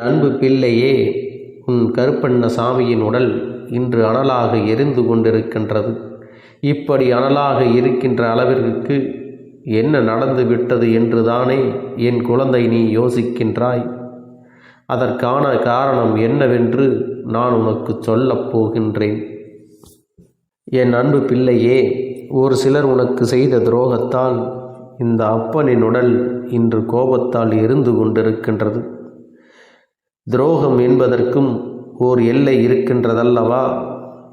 அன்பு பிள்ளையே உன் கருப்பண்ண சாமியின் உடல் இன்று அனலாக எரிந்து கொண்டிருக்கின்றது. இப்படி அனலாக இருக்கின்ற அளவிற்கு என்ன நடந்து விட்டது என்று தானே என் குழந்தை நீ யோசிக்கின்றாய். அதற்கான காரணம் என்னவென்று நான் உனக்கு சொல்லப் போகின்றேன். என் அன்பு பிள்ளையே ஒரு சிலர் உனக்கு செய்த துரோகத்தால் இந்த அப்பனின் உடல் இன்று கோபத்தால் எரிந்து கொண்டிருக்கின்றது. துரோகம் என்பதற்கும் ஓர் எல்லை இருக்கின்றதல்லவா?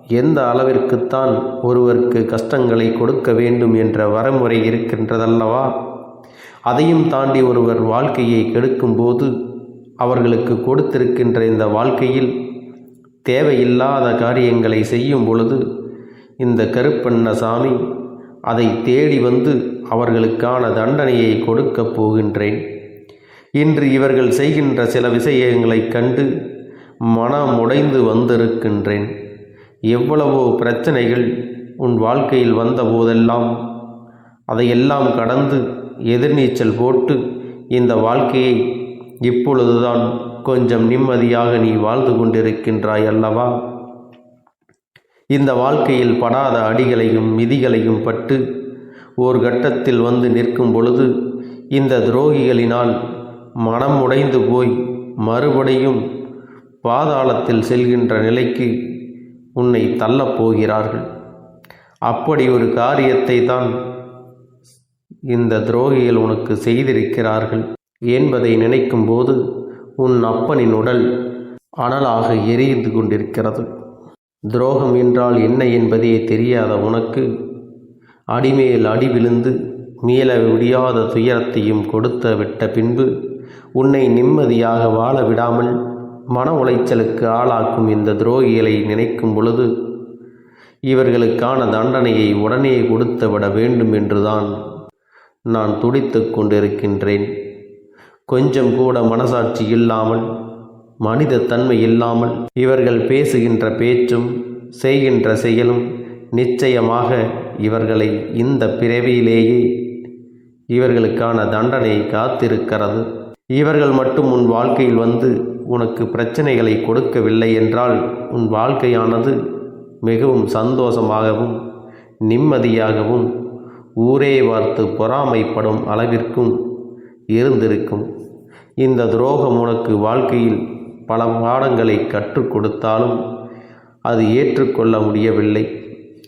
எந்த அளவிற்குத்தான் ஒருவருக்கு கஷ்டங்களை கொடுக்க வேண்டும் என்ற வரமுறை இருக்கின்றதல்லவா? அதையும் தாண்டி ஒருவர் வாழ்க்கையை கெடுக்கும்போது அவர்களுக்கு கொடுத்திருக்கின்ற இந்த வாழ்க்கையில் தேவையில்லாத காரியங்களை செய்யும் பொழுது இந்த கருப்பண்ண சாமி அதை தேடி வந்து அவர்களுக்கான தண்டனையை கொடுக்கப் போகின்றேன். இன்று இவர்கள் செய்கின்ற சில விஷயங்களைக் கண்டு மனம் உடைந்து வந்திருக்கின்றேன். எவ்வளவோ பிரச்சனைகள் உன் வாழ்க்கையில் வந்த போதெல்லாம் அதையெல்லாம் கடந்து எதிர்நீச்சல் போட்டு இந்த வாழ்க்கையை இப்பொழுதுதான் கொஞ்சம் நிம்மதியாக நீ வாழ்ந்து கொண்டிருக்கின்றாய் அல்லவா? இந்த வாழ்க்கையில் படாத அடிகளையும் மிதிகளையும் பட்டு ஓர் கட்டத்தில் வந்து நிற்கும் பொழுது இந்த துரோகிகளினால் மனம் உடைந்து போய் மறுபடியும் பாதாளத்தில் செல்கின்ற நிலைக்கு உன்னை தள்ளப் போகிறார்கள். அப்படி ஒரு காரியத்தை தான் இந்த துரோகிகள் உனக்கு செய்திருக்கிறார்கள் என்பதை நினைக்கும்போது உன் அப்பனின் உடல் அனலாக எரிந்து கொண்டிருக்கிறது. துரோகம் என்றால் என்ன என்பதே தெரியாத உனக்கு அடிமேல் அடி விழுந்து மீள முடியாத துயரத்தையும் கொடுத்து விட்ட பின்பு உன்னை நிம்மதியாக வாழ விடாமல் மன உளைச்சலுக்கு ஆளாக்கும் இந்த துரோகிகளை நினைக்கும் பொழுது இவர்களுக்கான தண்டனையை உடனே கொடுத்து விட வேண்டும் என்றுதான் நான் துடித்து கொண்டிருக்கின்றேன். கொஞ்சம் கூட மனசாட்சி இல்லாமல் மனித தன்மை இல்லாமல் இவர்கள் பேசுகின்ற பேச்சும் செய்கின்ற செயலும் நிச்சயமாக இவர்களை இந்த பிறவியிலேயே இவர்களுக்கான தண்டனை காத்திருக்கிறது. இவர்கள் மட்டும் உன் வாழ்க்கையில் வந்து உனக்கு பிரச்சனைகளை கொடுக்கவில்லை என்றால் உன் வாழ்க்கையானது மிகவும் சந்தோஷமாகவும் நிம்மதியாகவும் ஊரே பார்த்து பொறாமைப்படும் அளவிற்கும் இருந்திருக்கும். இந்த துரோகம் உனக்கு வாழ்க்கையில் பல பாடங்களை கற்றுக் கொடுத்தாலும் அது ஏற்றுக்கொள்ள முடியவில்லை.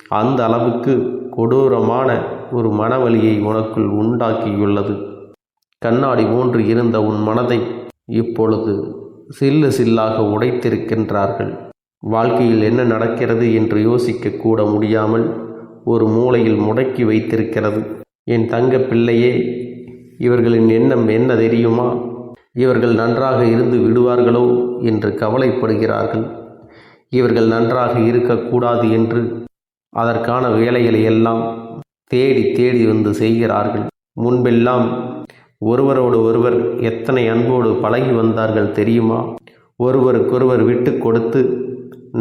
அந்த அளவுக்கு கொடூரமான ஒரு மனவலியை உனக்குள் உண்டாக்கியுள்ளது. கண்ணாடி போன்று இருந்த உன் மனதை இப்பொழுது சில்லு சில்லாக உடைத்திருக்கின்றார்கள். வாழ்க்கையில் என்ன நடக்கிறது என்று யோசிக்க கூட முடியாமல் ஒரு மூலையில் முடக்கி வைத்திருக்கிறது. என் தங்க பிள்ளையே இவர்களின் எண்ணம் என்ன தெரியுமா? இவர்கள் நன்றாக இருந்து விடுவார்களோ என்று கவலைப்படுகிறார்கள். இவர்கள் நன்றாக இருக்கக்கூடாது என்று அதற்கான வேலைகளை எல்லாம் தேடி தேடி வந்து செய்கிறார்கள். முன்பெல்லாம் ஒருவரோடு ஒருவர் எத்தனை அன்போடு பழகி வந்தார்கள் தெரியுமா? ஒருவருக்கொருவர் விட்டு கொடுத்து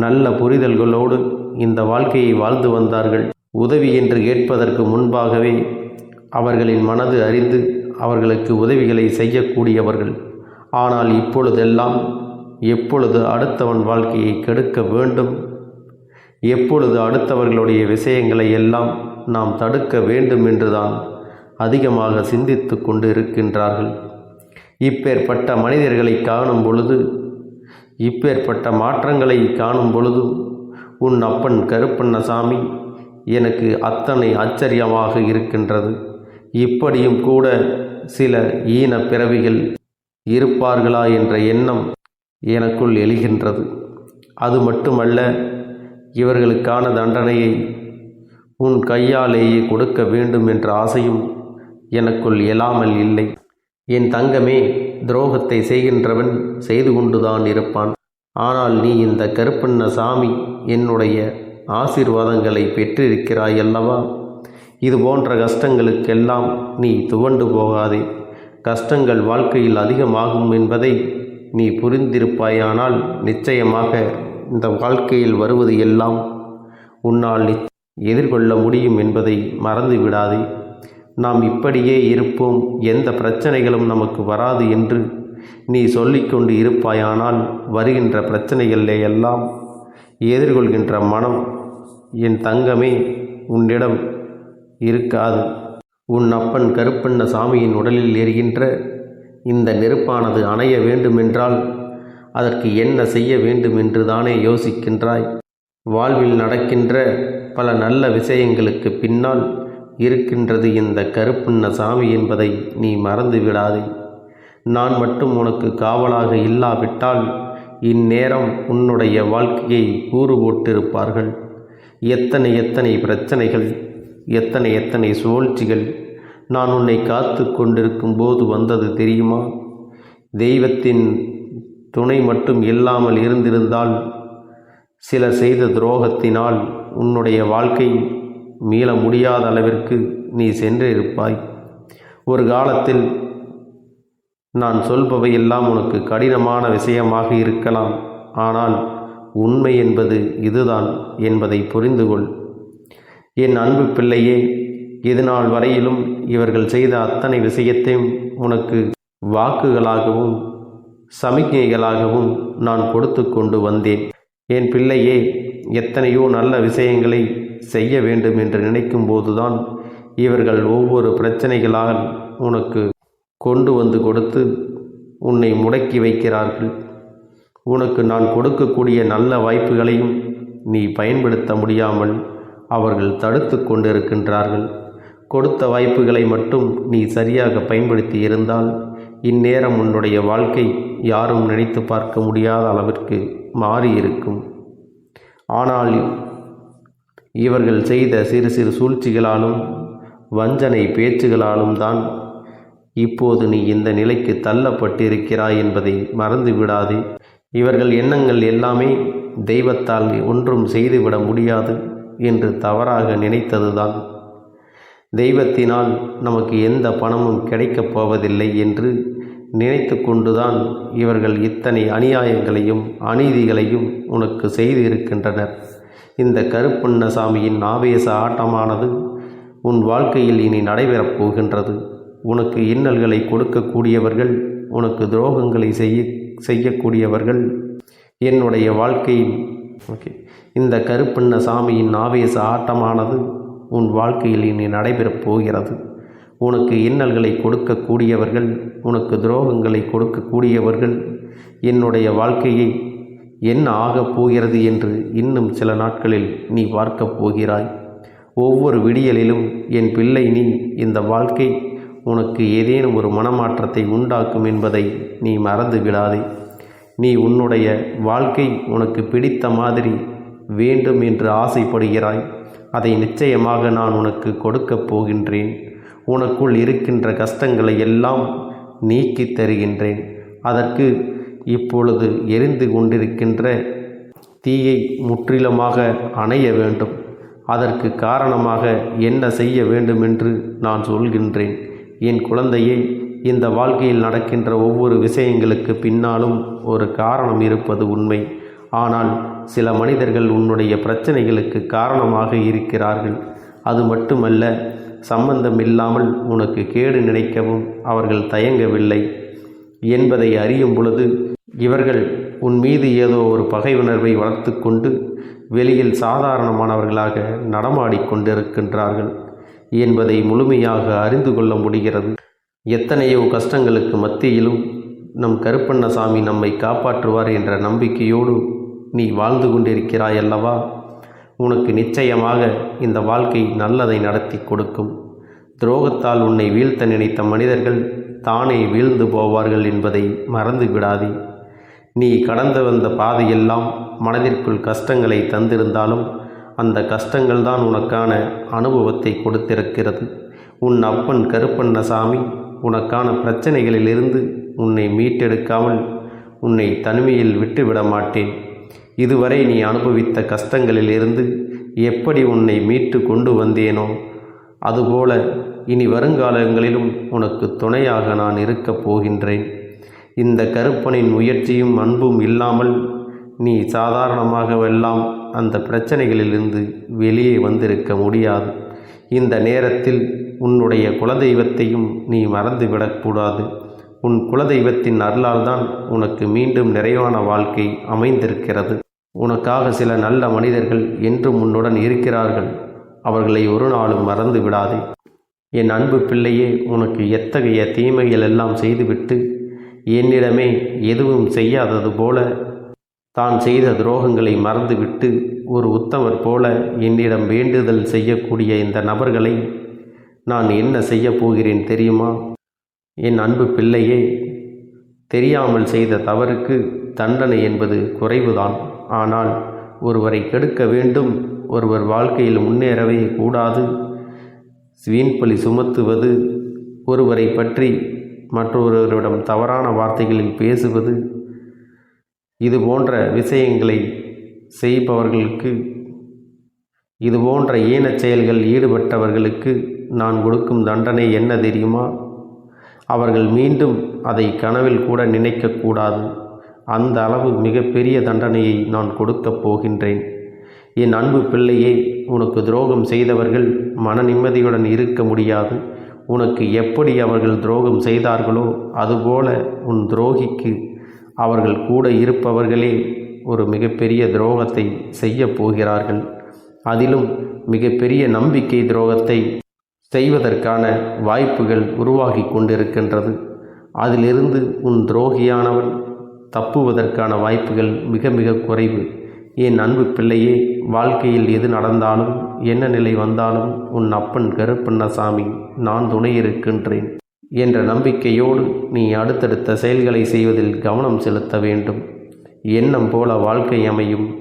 நல்ல புரிதல்களோடு இந்த வாழ்க்கையை வாழ்ந்து வந்தார்கள். உதவி என்று கேட்பதற்கு முன்பாகவே அவர்களின் மனது அறிந்து அவர்களுக்கு உதவிகளை செய்யக்கூடியவர்கள். ஆனால் இப்பொழுதெல்லாம் எப்பொழுது அடுத்தவன் வாழ்க்கையை கெடுக்க வேண்டும்? எப்பொழுது அடுத்தவர்களுடைய விஷயங்களை எல்லாம் நாம் தடுக்க வேண்டும் என்றுதான் அதிகமாக சிந்தித்து கொண்டு இருக்கின்றார்கள் இப்பேற்பட்ட மனிதர்களை காணும் பொழுது இப்பேற்பட்ட மாற்றங்களை காணும் பொழுதும் உன் அப்பன் கருப்பண்ணசாமி எனக்கு அத்தனை ஆச்சரியமாக இருக்கின்றது. இப்படியும் கூட சில ஈன பிறவிகள் இருப்பார்களா என்ற எண்ணம் எனக்குள் எழுகின்றது. அது மட்டுமல்ல இவர்களுக்கான தண்டனையை உன் கையாலேயே கொடுக்க வேண்டும் என்ற ஆசையும் எனக்குள் எழாமல் இல்லை. என் தங்கமே துரோகத்தை செய்கின்றவன் செய்து கொண்டுதான் இருப்பான். ஆனால் நீ இந்த கருப்பண்ண சாமி என்னுடைய ஆசீர்வாதங்களை பெற்றிருக்கிறாய் அல்லவா இது போன்ற கஷ்டங்களுக்கெல்லாம் நீ துவண்டு போகாதே. கஷ்டங்கள் வாழ்க்கையில் அதிகமாகும் என்பதை நீ புரிந்திருப்பாயானால் நிச்சயமாக இந்த வாழ்க்கையில் வருவது எல்லாம் உன்னால் எதிர்கொள்ள முடியும் என்பதை மறந்து விடாதே. நாம் இப்படியே இருப்போம். எந்த பிரச்சனைகளும் நமக்கு வராது என்று நீ சொல்லிக்கொண்டு இருப்பாயானால் வருகின்ற பிரச்சனைகளிலே எல்லாம் எதிர்கொள்கின்ற மனம் என் தங்கமே உன்னிடம் இருக்காது. உன் அப்பன் கருப்பண்ண சாமியின் உடலில் எரிகின்ற இந்த நெருப்பானது அணைய வேண்டுமென்றால் அதற்கு என்ன செய்ய வேண்டும் என்று தானே யோசிக்கின்றாய். வாழ்வில் நடக்கின்ற பல நல்ல விஷயங்களுக்கு பின்னால் இருக்கின்றது இந்த கருப்பண்ண சாமி என்பதை நீ மறந்து விடாதே நான் மட்டும் உனக்கு காவலாக இல்லாவிட்டால் இந்நேரம் உன்னுடைய வாழ்க்கையை கூறு போட்டிருப்பார்கள் எத்தனை எத்தனை பிரச்சனைகள் எத்தனை எத்தனை சூழ்ச்சிகள் நான் உன்னை காத்து கொண்டிருக்கும் போது வந்தது தெரியுமா? தெய்வத்தின் துணை மட்டும் இல்லாமல் இருந்திருந்தால் சிலர் செய்த துரோகத்தினால் உன்னுடைய வாழ்க்கை மீள முடியாத அளவிற்கு நீ சென்றிருப்பாய் ஒரு காலத்தில் நான் சொல்பவையெல்லாம் உனக்கு கடினமான விஷயமாக இருக்கலாம். ஆனால் உண்மை என்பது இதுதான் என்பதை புரிந்து கொள். என் அன்பு பிள்ளையே இதுநாள் வரையிலும் இவர்கள் செய்த அத்தனை விஷயத்தையும் உனக்கு வாக்குகளாகவும் சமிக்ஞைகளாகவும் நான் கொடுத்து கொண்டு வந்தேன். என் பிள்ளையே எத்தனையோ நல்ல விஷயங்களை செய்ய வேண்டும் என்று நினைக்கும் போதுதான் இவர்கள் ஒவ்வொரு பிரச்சனைகளாக உனக்கு கொண்டு வந்து கொடுத்து உன்னை முடக்கி வைக்கிறார்கள். உனக்கு நான் கொடுக்கக்கூடிய நல்ல வாய்ப்புகளையும் நீ பயன்படுத்த முடியாமல் அவர்கள் தடுத்து கொண்டிருக்கின்றார்கள். கொடுத்த வாய்ப்புகளை மட்டும் நீ சரியாக பயன்படுத்தி இருந்தால் இந்நேரம் உன்னுடைய வாழ்க்கை யாரும் நினைத்து பார்க்க முடியாத அளவிற்கு மாறியிருக்கும். ஆனால் இவர்கள் செய்த சிறு சிறு சூழ்ச்சிகளாலும் வஞ்சனை பேச்சுகளாலும் தான் இப்போது நீ இந்த நிலைக்கு தள்ளப்பட்டிருக்கிறாய் என்பதை மறந்து விடாதே. இவர்கள் எண்ணங்கள் எல்லாமே தெய்வத்தால் ஒன்றும் செய்துவிட முடியாது என்று தவறாக நினைத்ததுதான். தெய்வத்தினால் நமக்கு எந்த பணமும் கிடைக்கப் போவதில்லை என்று நினைத்து கொண்டுதான் இவர்கள் இத்தனை அநியாயங்களையும் அநீதிகளையும் உனக்கு செய்து இருக்கின்றனர் இந்த கருப்பண்ணசாமியின் ஆவேச ஆட்டமானது உன் வாழ்க்கையில் இனி நடைபெறப் போகின்றது. உனக்கு இன்னல்களை கொடுக்கக்கூடியவர்கள் உனக்கு துரோகங்களை செய்ய செய்யக்கூடியவர்கள் என்னுடைய வாழ்க்கையின் ஓகே. இந்த கருப்பண்ண சாமியின் ஆவேச ஆட்டமானது உன் வாழ்க்கையில் இனி நடைபெறப் போகிறது. உனக்கு இன்னல்களை கொடுக்கக்கூடியவர்கள் உனக்கு துரோகங்களை கொடுக்கக்கூடியவர்கள் என்னுடைய வாழ்க்கையை என்ன ஆகப் போகிறது என்று இன்னும் சில நாட்களில் நீ பார்க்கப் போகிறாய். ஒவ்வொரு விடியலிலும் என் பிள்ளை நீ இந்த வாழ்க்கை உனக்கு ஏதேனும் ஒரு மனமாற்றத்தை உண்டாக்கும் என்பதை நீ மறந்து விடாதே. நீ உன்னுடைய வாழ்க்கை உனக்கு பிடித்த மாதிரி வேண்டும் என்று ஆசைப்படுகிறாய். அதை நிச்சயமாக நான் உனக்கு கொடுக்கப் போகின்றேன். உனக்குள் இருக்கின்ற கஷ்டங்களை எல்லாம் நீக்கி தருகின்றேன். அதற்கு இப்பொழுது எரிந்து கொண்டிருக்கின்ற தீயை முற்றிலுமாக அணைய வேண்டும். அதற்கு காரணமாக என்ன செய்ய வேண்டும் என்று நான் சொல்கின்றேன். என் குழந்தையை இந்த வாழ்க்கையில் நடக்கின்ற ஒவ்வொரு விஷயங்களுக்கு பின்னாலும் ஒரு காரணம் இருப்பது உண்மை. ஆனால் சில மனிதர்கள் உன்னுடைய பிரச்சனைகளுக்கு காரணமாக இருக்கிறார்கள். அது மட்டுமல்ல சம்பந்தம் இல்லாமல் உனக்கு கேடு நினைக்கவும் அவர்கள் தயங்கவில்லை. என்பதை அறியும் பொழுது இவர்கள் உன் மீது ஏதோ ஒரு பகை உணர்வை வளர்த்து கொண்டு வெளியில் சாதாரணமானவர்களாக நடமாடிக்கொண்டிருக்கின்றார்கள் என்பதை முழுமையாக அறிந்து கொள்ள முடிகிறது. எத்தனையோ கஷ்டங்களுக்கு மத்தியிலும் நம் கருப்பண்ணசாமி நம்மை காப்பாற்றுவார் என்ற நம்பிக்கையோடு நீ வாழ்ந்து கொண்டிருக்கிறாய் அல்லவா? உனக்கு நிச்சயமாக இந்த வாழ்க்கை நல்லதை நடத்தி கொடுக்கும். துரோகத்தால் உன்னை வீழ்த்த நினைத்த மனிதர்கள் தானே வீழ்ந்து போவார்கள் என்பதை மறந்து விடாதே. நீ கடந்து வந்த பாதையெல்லாம் மனதிற்குள் கஷ்டங்களை தந்திருந்தாலும் அந்த கஷ்டங்கள் தான் உனக்கான அனுபவத்தை கொடுத்திருக்கிறது. உன் அப்பன் கருப்பண்ணசாமி உனக்கான பிரச்சனைகளிலிருந்து உன்னை மீட்டெடுக்காமல் உன்னை தனிமையில் விட்டுவிட மாட்டேன். இதுவரை நீ அனுபவித்த கஷ்டங்களிலிருந்து எப்படி உன்னை மீட்டு கொண்டு வந்தேனோ அதுபோல இனி வருங்காலங்களிலும் உனக்கு துணையாக நான் இருக்கப் போகின்றேன். இந்த கருப்பனின் முயற்சியும் அன்பும் இல்லாமல் நீ சாதாரணமாகவெல்லாம் அந்த பிரச்சனைகளிலிருந்து வெளியே வந்திருக்க முடியாது. இந்த நேரத்தில் உன்னுடைய குலதெய்வத்தையும் நீ மறந்துவிடக்கூடாது. உன் குலதெய்வத்தின் அருளால் தான் உனக்கு மீண்டும் நிறைவான வாழ்க்கை அமைந்திருக்கிறது. உனக்காக சில நல்ல மனிதர்கள் என்றும் உன்னுடன் இருக்கிறார்கள். அவர்களை ஒரு நாளும் மறந்து விடாதே என் அன்பு பிள்ளையே உனக்கு எத்தகைய தீமைகள் எல்லாம் செய்துவிட்டு என்னிடமே எதுவும் செய்யாதது போல தான் செய்த துரோகங்களை மறந்துவிட்டு ஒரு உத்தமர் போல என்னிடம் வேண்டுதல் செய்யக்கூடிய இந்த நபர்களை நான் என்ன செய்யப் போகிறேன் தெரியுமா? என் அன்பு பிள்ளையே தெரியாமல் செய்த தவறுக்கு தண்டனை என்பது குறைவுதான். ஆனால் ஒருவரை கெடுக்க வேண்டும் ஒருவர் வாழ்க்கையில் முன்னேறவே கூடாது. வீண்பலி சுமத்துவது ஒருவரை பற்றி மற்றொருவரிடம் தவறான வார்த்தைகளில் பேசுவது இது போன்ற விஷயங்களை செய்பவர்களுக்கு இது போன்ற ஈனச் செயல்கள் ஈடுபட்டவர்களுக்கு நான் கொடுக்கும் தண்டனை என்ன தெரியுமா? அவர்கள் மீண்டும் அதை கனவில் கூட நினைக்கக்கூடாது. அந்த அளவு மிகப்பெரிய தண்டனையை நான் கொடுக்கப் போகின்றேன். என் அன்பு பிள்ளையே உனக்கு துரோகம் செய்தவர்கள் மன நிம்மதியுடன் இருக்க முடியாது. உனக்கு எப்படி அவர்கள் துரோகம் செய்தார்களோ அதுபோல உன் துரோகிக்கு அவர்கள் கூட இருப்பவர்களே ஒரு மிகப்பெரிய துரோகத்தை செய்யப் போகிறார்கள். அதிலும் மிகப்பெரிய நம்பிக்கை துரோகத்தை செய்வதற்கான வாய்ப்புகள் உருவாகி கொண்டிருக்கின்றது. அதிலிருந்து உன் துரோகியானவன் தப்புவதற்கான வாய்ப்புகள் மிக மிக குறைவு. என் அன்பு பிள்ளையே வாழ்க்கையில் எது நடந்தாலும் என்ன நிலை வந்தாலும் உன் அப்பன் கருப்பண்ணசாமி நான் துணை இருக்கின்றேன் என்ற நம்பிக்கையோடு நீ அடுத்தடுத்த செயல்களை செய்வதில் கவனம் செலுத்த வேண்டும். எண்ணம் போல வாழ்க்கை அமையும்.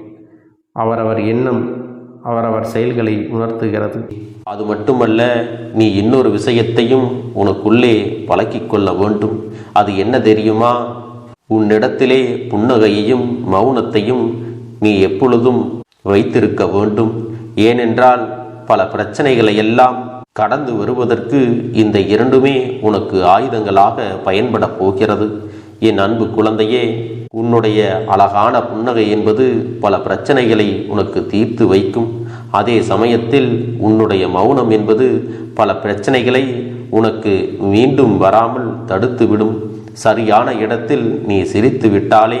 அவரவர் எண்ணம் அவரவர் செயல்களை உணர்த்துகிறது. அது மட்டுமல்ல நீ இன்னொரு விஷயத்தையும் உனக்குள்ளே பழக்கிக் கொள்ள வேண்டும். அது என்ன தெரியுமா? உன்னிடத்திலே புன்னகையையும் மௌனத்தையும் நீ எப்பொழுதும் வைத்திருக்க வேண்டும். ஏனென்றால் பல பிரச்சனைகளை எல்லாம் கடந்து வருவதற்கு இந்த இரண்டுமே உனக்கு ஆயுதங்களாக பயன்பட போகிறது. என் அன்பு குழந்தையே உன்னுடைய அழகான புன்னகை என்பது பல பிரச்சனைகளை உனக்கு தீர்த்து வைக்கும். அதே சமயத்தில் உன்னுடைய மௌனம் என்பது பல பிரச்சனைகளை உனக்கு மீண்டும் வராமல் தடுத்துவிடும். சரியான இடத்தில் நீ சிரித்து விட்டாலே